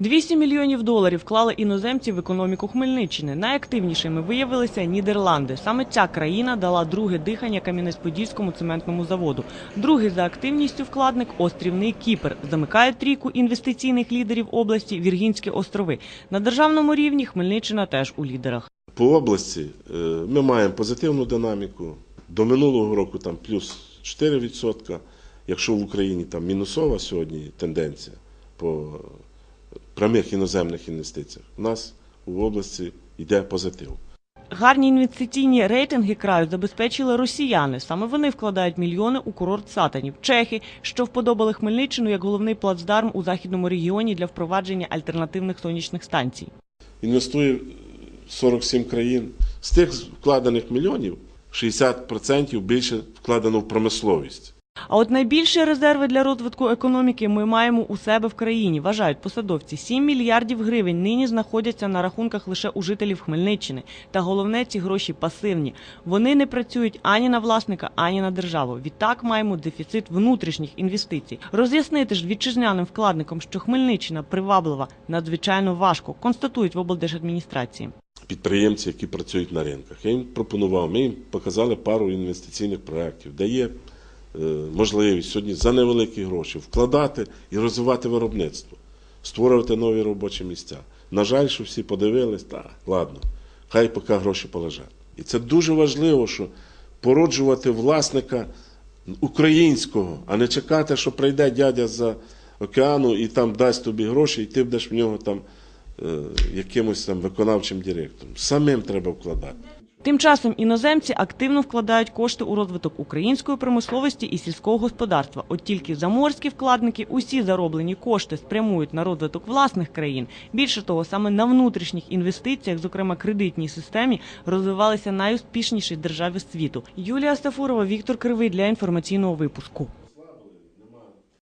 200 мільйонів доларів вклали іноземці в економіку Хмельниччини. Найактивнішими виявилися Нідерланди. Саме ця країна дала друге дихання Кам'янець-Подільському цементному заводу. Другий за активністю вкладник острівний Кіпр. Замикає трійку інвестиційних лідерів області Віргінські острови. На державному рівні Хмельниччина теж у лідерах. По області е, ми маємо позитивну динаміку. До минулого року там плюс 4%. Якщо в Україні там мінусова сьогодні тенденція по прямих іноземних інвестиціях, у нас в області йде позитив. Гарні інвестиційні рейтинги краю забезпечили росіяни. Саме вони вкладають мільйони у курорт Сатанів. Чехи, що вподобали Хмельниччину як головний плацдарм у західному регіоні для впровадження альтернативних сонячних станцій. Інвестує 47 країн. З тих вкладених мільйонів 60% більше вкладено в промисловість. А от найбільші резерви для розвитку економіки ми маємо у себе в країні. Вважають посадовці. 7 мільярдів гривень нині знаходяться на рахунках лише у жителів Хмельниччини. Та головне, ці гроші пасивні. Вони не працюють ані на власника, ані на державу. Відтак маємо дефіцит внутрішніх інвестицій. Роз'яснити ж вітчизняним вкладникам, що Хмельниччина приваблива, надзвичайно важко. Констатують в облдержадміністрації. підприємці, які працюють на ринках. Я їм пропонував, ми їм показали пару інвестиційних проєктів, де є можливість сьогодні за невеликі гроші вкладати і розвивати виробництво, створювати нові робочі місця. На жаль, що всі подивились, та ладно, хай поки гроші полежать. І це дуже важливо, що породжувати власника українського, а не чекати, що прийде дядя з океану і там дасть тобі гроші, і ти будеш в нього там е, якимось там виконавчим директором. Самим треба вкладати. Тим часом іноземці активно вкладають кошти у розвиток української промисловості і сільського господарства. От тільки заморські вкладники усі зароблені кошти спрямують на розвиток власних країн. Більше того, саме на внутрішніх інвестиціях, зокрема кредитній системі, розвивалися найуспішніші держави світу. Юлія Стафурова, Віктор Кривий для інформаційного випуску.